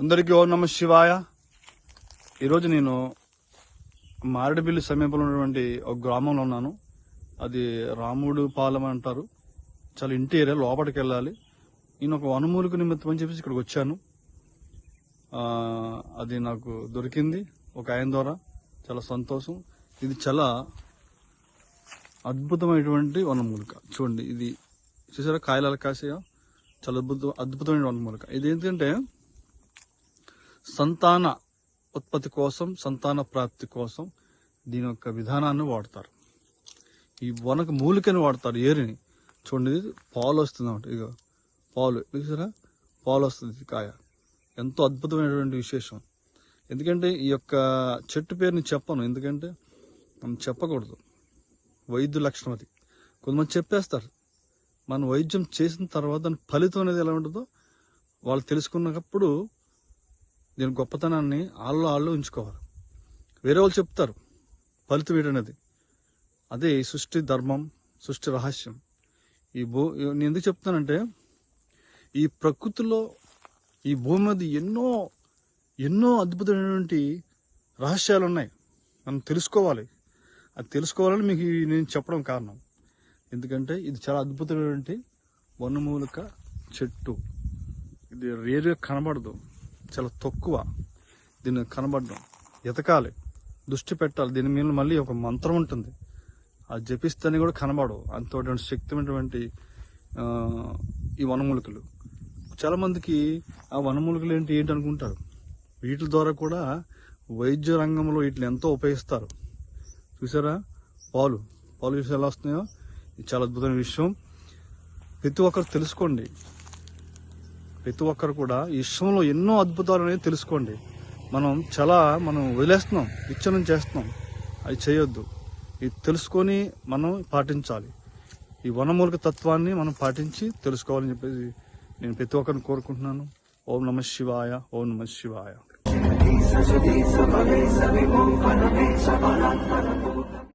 అందరికీ ఓం నమ శివాయ. ఈరోజు నేను మారేడుబిల్లి సమీపంలో ఉన్నటువంటి ఒక గ్రామంలో ఉన్నాను. అది రాముడు పాలెం అంటారు. చాలా ఇంటి ఏరియా లోపలికి వెళ్ళాలి. నేను ఒక వనమూలిక నిమిత్తం అని చెప్పేసి ఇక్కడికి వచ్చాను. అది నాకు దొరికింది. ఒక ఆయన ద్వారా చాలా సంతోషం. ఇది చాలా అద్భుతమైనటువంటి వనమూలిక. చూడండి ఇది చూసారా? కాయలాల కాసేయ చాలా అద్భుతం అద్భుతమైన వనమూలిక. ఇది ఏంటంటే సంతాన ఉత్పత్తి కోసం సంతాన ప్రాప్తి కోసం దీని యొక్క విధానాన్ని వాడతారు. ఈ వనక మూలికని వాడతారు ఏరిని. చూడండి పాలు వస్తుంది అన్నమాట ఇక పాలు. చూసారా? పాలు వస్తుంది కాయ. ఎంతో అద్భుతమైనటువంటి విశేషం. ఎందుకంటే ఈ యొక్క చెట్టు పేరుని చెప్పను. ఎందుకంటే మనం చెప్పకూడదు. వైద్య లక్షణం అది. కొంతమంది చెప్పేస్తారు. మనం వైద్యం చేసిన తర్వాత దాని ఫలితం అనేది ఎలా ఉంటుందో వాళ్ళు తెలుసుకున్నప్పుడు దీని గొప్పతనాన్ని ఆళ్ళు ఆళ్ళు ఉంచుకోవాలి. వేరే వాళ్ళు చెప్తారు ఫలితం ఏంటనేది అదే సృష్టి ధర్మం సృష్టి రహస్యం. ఈ భూ నేను ఎందుకు చెప్తానంటే ఈ ప్రకృతిలో ఈ భూమి మీద ఎన్నో ఎన్నో అద్భుతమైనటువంటి రహస్యాలు ఉన్నాయి మనం తెలుసుకోవాలి. అది తెలుసుకోవాలని మీకు నేను చెప్పడం కారణం. ఎందుకంటే ఇది చాలా అద్భుతమైనటువంటి వనమూలిక చెట్టు. ఇది రేరుగా కనబడదు. చాలా తక్కువ. దీన్ని కనబడడం. ఎతకాలి. దృష్టి పెట్టాలి. దీని మీద మళ్ళీ ఒక మంత్రం ఉంటుంది. అది జపిస్తేనే కూడా కనబడవు. అంత శక్తిమైనటువంటి ఈ వనమూలికలు. చాలా మందికి ఆ వనమూలికలు ఏంటి ఏంటి అనుకుంటారు? వీటి ద్వారా కూడా వైద్య రంగంలో వీటిని ఎంతో ఉపయోగిస్తారు. చూసారా? పాలు. పాలు చూసి ఎలా వస్తున్నాయో? ఇది చాలా అద్భుతమైన విషయం. ప్రతి ఒక్కరు తెలుసుకోండి. ప్రతి ఒక్కరు కూడా ఈ విశ్వంలో ఎన్నో అద్భుతాలు అనేది తెలుసుకోండి మనం చాలా మనం వదిలేస్తున్నాం విచ్ఛనం చేస్తున్నాం అది చేయొద్దు ఇది తెలుసుకొని మనం పాటించాలి ఈ వనమూలిక తత్వాన్ని మనం పాటించి తెలుసుకోవాలని చెప్పేసి నేను ప్రతి ఒక్కరిని కోరుకుంటున్నాను ఓం నమ శివాయ ఓం నమ శివాయ